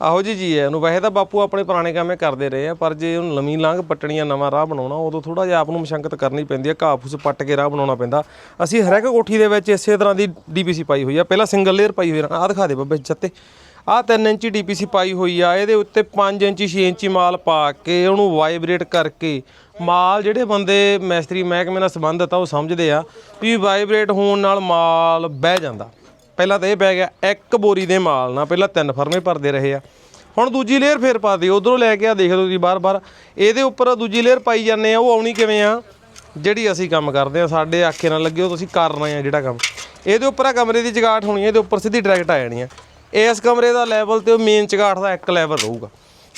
ਆਹੋ ਜੀ ਜੀ ਹੈ। ਉਹਨੂੰ ਵੈਸੇ ਤਾਂ ਬਾਪੂ ਆਪਣੇ ਪੁਰਾਣੇ ਕੰਮੇ ਕਰਦੇ ਰਹੇ ਆ, ਪਰ ਜੇ ਉਹਨੂੰ ਲੰਮੀ ਲਾਂਘ ਪੱਟਣੀ ਆ ਨਵਾਂ ਰਾਹ ਬਣਾਉਣਾ, ਉਦੋਂ ਥੋੜਾ ਜਿਹਾ ਆਪ ਨੂੰ ਮਸ਼ੰਕਤ ਕਰਨੀ ਪੈਂਦੀ ਹੈ ਘਾਹ ਫੂਸ ਪੱਟ ਕੇ ਰਾਹ ਬਣਾਉਣਾ ਪੈਂਦਾ। ਅਸੀਂ ਹਰ ਇੱਕ ਕੋਠੀ ਦੇ ਵਿੱਚ ਇਸੇ ਤਰ੍ਹਾਂ ਦੀ ਡੀਪੀਸੀ ਪਾਈ ਹੋਈ ਆ। ਪਹਿਲਾਂ ਸਿੰਗਲ ਲੇਅਰ ਪਾਈ ਹੋਈ ਆ। ਆਹ ਦਿਖਾ ਦੇ ਬੱਬੇ ਜੱਤੇ ਆਹ 3 ਇੰਚੀ ਡੀਪੀਸੀ ਪਾਈ ਹੋਈ ਆ। ਇਹਦੇ ਉੱਤੇ 5 ਇੰਚੀ 6 ਇੰਚੀ ਮਾਲ ਪਾ ਕੇ ਉਹਨੂੰ ਵਾਈਬ੍ਰੇਟ ਕਰਕੇ ਮਾਲ ਜਿਹੜੇ ਬੰਦੇ ਮੈਸਤਰੀ ਮਹਿਕਮੇ ਨਾਲ ਸੰਬੰਧਿਤ ਆ, ਉਹ ਸਮਝਦੇ ਆ ਵੀ ਵਾਈਬ੍ਰੇਟ ਹੋਣ ਨਾਲ ਮਾਲ ਬਹਿ ਜਾਂਦਾ। ਪਹਿਲਾਂ ਤਾਂ ਇਹ ਪੈ ਗਿਆ, ਇੱਕ ਬੋਰੀ ਦੇ ਮਾਲ ਨਾਲ ਪਹਿਲਾਂ ਤਿੰਨ ਫਰਮੇ ਭਰਦੇ ਰਹੇ ਆ। ਹੁਣ ਦੂਜੀ ਲੇਅਰ ਫੇਰ ਪਾ ਦਿਓ, ਉਧਰੋਂ ਲੈ ਕੇ ਆ, ਦੇਖ ਲਓ ਤੁਸੀਂ ਬਾਰ-ਬਾਰ। ਇਹਦੇ ਉੱਪਰ ਦੂਜੀ ਲੇਅਰ ਪਾਈ ਜਾਂਦੇ ਆ, ਉਹ ਆਉਣੀ ਕਿਵੇਂ ਆ? ਜਿਹੜੀ ਅਸੀਂ ਕੰਮ ਕਰਦੇ ਆ, ਸਾਡੇ ਆਖੇ ਨਾਲ ਲੱਗਿਓ ਤੁਸੀਂ ਕਰ ਰਹੇ ਆ ਜਿਹੜਾ ਕੰਮ। ਇਹਦੇ ਉੱਪਰ ਆ ਕਮਰੇ ਦੀ ਜਗਾਟ ਹੋਣੀ ਹੈ ਇਹਦੇ ਉੱਪਰ ਸਿੱਧੀ ਡਾਇਰੈਕਟ ਆ ਜਾਣੀ ਆ। ਇਸ ਕਮਰੇ ਦਾ ਲੈਵਲ ਤੇ ਉਹ ਮੇਨ ਚਗਾਠ ਦਾ ਇੱਕ ਲੈਵਲ ਰਹੂਗਾ।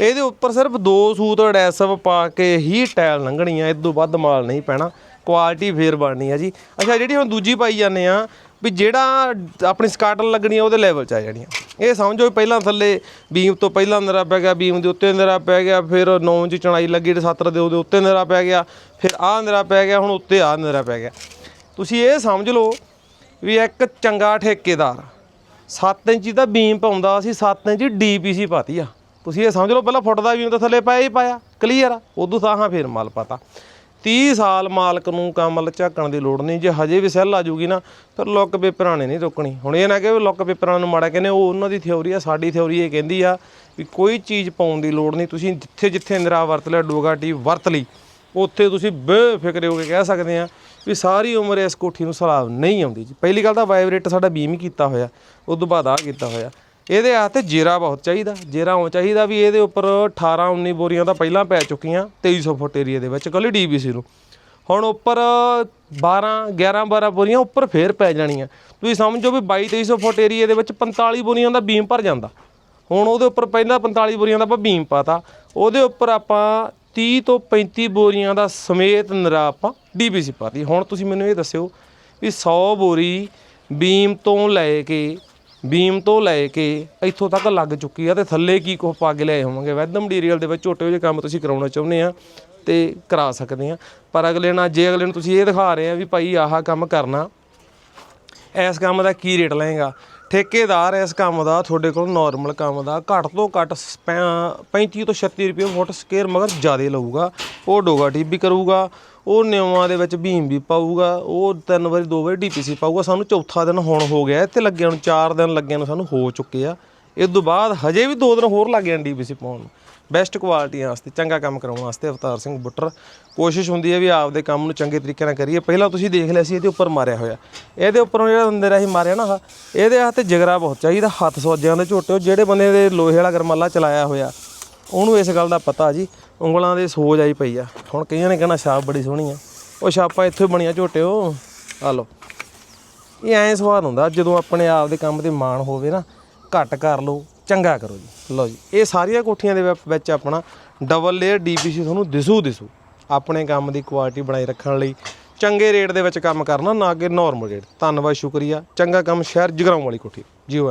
ਇਹਦੇ ਉੱਪਰ ਸਿਰਫ ਦੋ ਸੂਤ ਅਡੈਸਿਵ ਪਾ ਕੇ ਹੀ ਟਾਇਲ ਲੰਘਣੀ ਆ ਇਦੋਂ ਵੱਧ ਮਾਲ ਨਹੀਂ ਪੈਣਾ। ਕੁਆਲਿਟੀ ਫੇਰ ਬਣਨੀ ਆ ਜੀ। ਅੱਛਾ, ਜਿਹੜੀ ਹੁਣ ਦੂਜੀ ਪਾਈ ਜਾਂਦੇ ਆ, ਵੀ ਜਿਹੜਾ ਆਪਣੀ ਸਕਾਟਲ ਲੱਗਣੀ ਆ, ਉਹਦੇ ਲੈਵਲ 'ਚ ਆ ਜਾਣੀ ਆ। ਇਹ ਸਮਝੋ ਵੀ ਪਹਿਲਾਂ ਥੱਲੇ ਬੀਮ ਤੋਂ ਪਹਿਲਾਂ ਨਰਾ ਪੈ ਗਿਆ, ਬੀਮ ਦੇ ਉੱਤੇ ਨਰਾ ਪੈ ਗਿਆ, ਫਿਰ 9 ਇੰਚ ਚਣਾਈ ਲੱਗੀ, ਤੇ 7 ਦੇ ਉਹਦੇ ਉੱਤੇ ਨਰਾ ਪੈ ਗਿਆ, ਫਿਰ ਆਹ ਨਰਾ ਪੈ ਗਿਆ, ਹੁਣ ਉੱਤੇ ਆਹ ਨਰਾ ਪੈ ਗਿਆ। ਤੁਸੀਂ ਇਹ ਸਮਝ ਲਓ ਵੀ ਇੱਕ ਚੰਗਾ ਠੇਕੇਦਾਰ 7 ਇੰਚ ਦਾ ਬੀਮ ਪਾਉਂਦਾ ਅਸੀਂ 7 ਇੰਚੀ ਡੀਪੀਸੀ ਪਾਤੀ ਆ। ਤੁਸੀਂ ਇਹ ਸਮਝ ਲਓ, ਪਹਿਲਾਂ ਫੁੱਟ ਦਾ ਬੀਮ ਤਾਂ ਥੱਲੇ ਪਾਇਆ ਹੀ ਪਾਇਆ ਕਲੀਅਰ ਆ। ਉਦੋਂ ਤਾਂ ਹਾਂ ਫੇਰ ਮਾਲ ਪਾਤਾ। 30 ਸਾਲ ਮਾਲਕ ਨੂੰ ਕਮਲ ਝਾਕਣ ਦੀ ਲੋੜ ਨਹੀਂ, ਜੇ ਹਜੇ ਵੀ ਸੈੱਲ ਆ ਜੂਗੀ ਨਾ ਫਿਰ ਲੁੱਕ ਪੇਪਰਾਂ ਨੇ ਨਹੀਂ ਰੁਕਣੀ। ਹੁਣ ਇਹ ਨਾ ਕਿ ਲੁੱਕ ਪੇਪਰਾਂ ਨੂੰ ਮਾੜਾ ਕਹਿੰਦੇ, ਉਹ ਉਹਨਾਂ ਦੀ ਥਿਉਰੀ ਆ, ਸਾਡੀ ਥਿਉਰੀ ਇਹ ਕਹਿੰਦੀ ਆ ਵੀ ਕੋਈ ਚੀਜ਼ ਪਾਉਣ ਦੀ ਲੋੜ ਨਹੀਂ, ਤੁਸੀਂ ਜਿੱਥੇ ਜਿੱਥੇ ਨਿਰਾ ਵਰਤ ਲਿਆ, ਡੋਗਾਟੀ ਵਰਤ ਲਈ, ਉੱਥੇ ਤੁਸੀਂ ਬੇਫਿਕਰੇ ਹੋ ਕੇ ਕਹਿ ਸਕਦੇ ਆ ਵੀ ਸਾਰੀ ਉਮਰ ਇਸ ਕੋਠੀ ਨੂੰ ਸਲਾਬ ਨਹੀਂ ਆਉਂਦੀ ਜੀ। ਪਹਿਲੀ ਗੱਲ ਤਾਂ ਵਾਈਬ੍ਰੇਟ ਸਾਡਾ ਬੀਮ ਹੀ ਕੀਤਾ ਹੋਇਆ ਉਸ ਤੋਂ ਬਾਅਦ ਆ ਕੀਤਾ ਹੋਇਆ। ਇਹਦੇ ਵਾਸਤੇ ਜੇਰਾ ਬਹੁਤ ਚਾਹੀਦਾ। ਜੇਰਾ ਉਹ ਚਾਹੀਦਾ ਵੀ ਇਹਦੇ ਉੱਪਰ 18 19 ਬੋਰੀਆਂ ਤਾਂ ਪਹਿਲਾਂ ਪੈ ਚੁੱਕੀਆਂ 2300 ਫੁੱਟ ਏਰੀਆ ਦੇ ਵਿੱਚ ਕੱਲੀ ਡੀਬੀਸੀ ਨੂੰ। ਹੁਣ ਉੱਪਰ 12 11 12 ਬੋਰੀਆਂ ਉੱਪਰ ਫੇਰ ਪੈ ਜਾਣੀਆਂ। ਤੁਸੀਂ ਸਮਝੋ ਵੀ 22 2300 ਫੁੱਟ ਏਰੀਆ ਦੇ ਵਿੱਚ 45 ਬੋਰੀਆਂ ਦਾ ਬੀਮ ਭਰ ਜਾਂਦਾ। ਹੁਣ ਉਹਦੇ ਉੱਪਰ ਪਹਿਲਾਂ 45 ਬੋਰੀਆਂ ਦਾ ਆਪਾਂ ਬੀਮ ਪਾਤਾ। ਉਹਦੇ ਉੱਪਰ ਆਪਾਂ 30 ਤੋਂ 35 ਬੋਰੀਆਂ ਦਾ ਸਮੇਤ ਨਰਾ ਆਪਾਂ ਡੀਬੀਸੀ ਪਾਤੀ। ਹੁਣ ਤੁਸੀਂ ਮੈਨੂੰ ਇਹ ਦੱਸਿਓ ਵੀ 100 ਬੋਰੀ ਬੀਮ ਤੋਂ ਲੈ ਕੇ ਬੀਮ ਤੋਂ ਲੈ ਕੇ ਇੱਥੋਂ ਤੱਕ ਲੱਗ ਚੁੱਕੀ ਆ ਤੇ ਥੱਲੇ ਕੀ ਕੁਛ ਪਾ ਕੇ ਲਿਆਏ ਹੋਵਾਂਗੇ? ਵੈਦ ਮਟੀਰੀਅਲ ਦੇ ਵਿੱਚ ਛੋਟੇ ਜਿਹੇ ਕੰਮ ਤੁਸੀਂ ਕਰਾਉਣਾ ਚਾਹੁੰਦੇ ਆ ਤੇ ਕਰਾ ਸਕਦੇ ਆ। ਪਰ ਅਗਲੇ ਨਾਲ ਜੇ ਅਗਲੇ ਨੂੰ ਤੁਸੀਂ ਇਹ ਦਿਖਾ ਰਹੇ ਆ ਵੀ ਭਾਈ ਆਹ ਕੰਮ ਕਰਨਾ, ਇਸ ਕੰਮ ਦਾ ਕੀ ਰੇਟ ਲਏਗਾ? ਠੇਕੇਦਾਰ ਇਸ ਕੰਮ ਦਾ, ਤੁਹਾਡੇ ਕੋਲ ਨਾਰਮਲ ਕੰਮ ਦਾ, ਘੱਟ ਤੋਂ ਘੱਟ ਸਪੈ- 35 ਤੋਂ 36 ਰੁਪਏ ਫੁੱਟ ਸਕੁਅਰ ਮਗਰ ਜ਼ਿਆਦਾ ਲਊਗਾ। ਉਹ ਡੋਗਾ ਟੀਪ ਵੀ ਕਰੂਗਾ, ਉਹ ਨਿਉਆਂ ਦੇ ਵਿੱਚ ਭੀਮ ਵੀ ਪਾਊਗਾ, ਉਹ ਤਿੰਨ ਵਾਰੀ, ਦੋ ਵਾਰੀ ਡੀਪੀਸੀ ਪਾਊਗਾ। ਸਾਨੂੰ ਚੌਥਾ ਦਿਨ ਹੁਣ ਹੋ ਗਿਆ, ਇੱਥੇ ਲੱਗਿਆ ਨੂੰ 4 ਦਿਨ ਲੱਗਿਆ ਨੂੰ ਸਾਨੂੰ ਹੋ ਚੁੱਕੇ ਆ। ਇਸ ਤੋਂ ਬਾਅਦ ਹਜੇ ਵੀ 2 ਦਿਨ ਹੋਰ ਲੱਗ ਜਾਣ ਡੀਪੀਸੀ ਪਾਉਣ ਨੂੰ। ਬੈਸਟ ਕੁਆਲਿਟੀਆਂ ਵਾਸਤੇ ਚੰਗਾ ਕੰਮ ਕਰਾਉਣ ਵਾਸਤੇ ਅਵਤਾਰ ਸਿੰਘ ਬੁੱਟਰ। ਕੋਸ਼ਿਸ਼ ਹੁੰਦੀ ਹੈ ਵੀ ਆਪਦੇ ਕੰਮ ਨੂੰ ਚੰਗੇ ਤਰੀਕੇ ਨਾਲ ਕਰੀਏ। ਪਹਿਲਾਂ ਤੁਸੀਂ ਦੇਖ ਲਿਆ ਸੀ ਇਹਦੇ ਉੱਪਰ ਮਾਰਿਆ ਹੋਇਆ। ਇਹਦੇ ਉੱਪਰੋਂ ਜਿਹੜਾ ਅੰਦਰ ਅਸੀਂ ਮਾਰਿਆ ਨਾ ਆਹ, ਇਹਦੇ ਹੱਥ ਤੇ ਜਿਗਰਾ ਬਹੁਤ ਚਾਹੀਦਾ। ਹੱਥ ਸੋਜਿਆਂ ਦੇ ਝੋਟੇ ਜਿਹੜੇ ਬੰਦੇ ਦੇ ਲੋਹੇ ਵਾਲਾ ਗਰਮਾਲਾ ਚਲਾਇਆ ਹੋਇਆ ਉਹਨੂੰ ਇਸ ਗੱਲ ਦਾ ਪਤਾ ਜੀ ਉਂਗਲਾਂ ਦੇ ਸੋਜ ਆਈ ਪਈ ਆ। ਹੁਣ ਕਈਆਂ ਨੇ ਕਹਿਣਾ ਛਾਪ ਬੜੀ ਸੋਹਣੀ ਆ। ਉਹ ਛਾਪਾਂ ਇੱਥੇ ਬਣੀਆਂ ਝੋਟਿਓ ਆ ਲਓ। ਇਹ ਐਂ ਸਵਾਦ ਹੁੰਦਾ ਜਦੋਂ ਆਪਣੇ ਆਪ ਦੇ ਕੰਮ ਤੇ ਮਾਣ ਹੋਵੇ ਨਾ ਘੱਟ ਕਰ ਲਓ। ਚੰਗਾ ਕਰੋ ਜੀ। ਲਓ ਜੀ, ਇਹ ਸਾਰੀਆਂ ਕੋਠੀਆਂ ਦੇ ਵਿੱਚ- ਆਪਣਾ ਡਬਲ ਲੇਅਰ ਡੀਪੀਸੀ ਤੁਹਾਨੂੰ ਦਿਸੂ ਦਿਸੂ। ਆਪਣੇ ਕੰਮ ਦੀ ਕੁਆਲਿਟੀ ਬਣਾਈ ਰੱਖਣ ਲਈ, ਚੰਗੇ ਰੇਟ ਦੇ ਵਿੱਚ ਕੰਮ ਕਰਨਾ ਨਾ ਕਿ ਨਾਰਮਲ ਰੇਟ ਧੰਨਵਾਦ, ਸ਼ੁਕਰੀਆ। ਚੰਗਾ ਕੰਮ ਸ਼ਹਿਰ ਜਗਰਾਉਂ ਵਾਲੀ ਕੋਠੀ। ਜੀਓ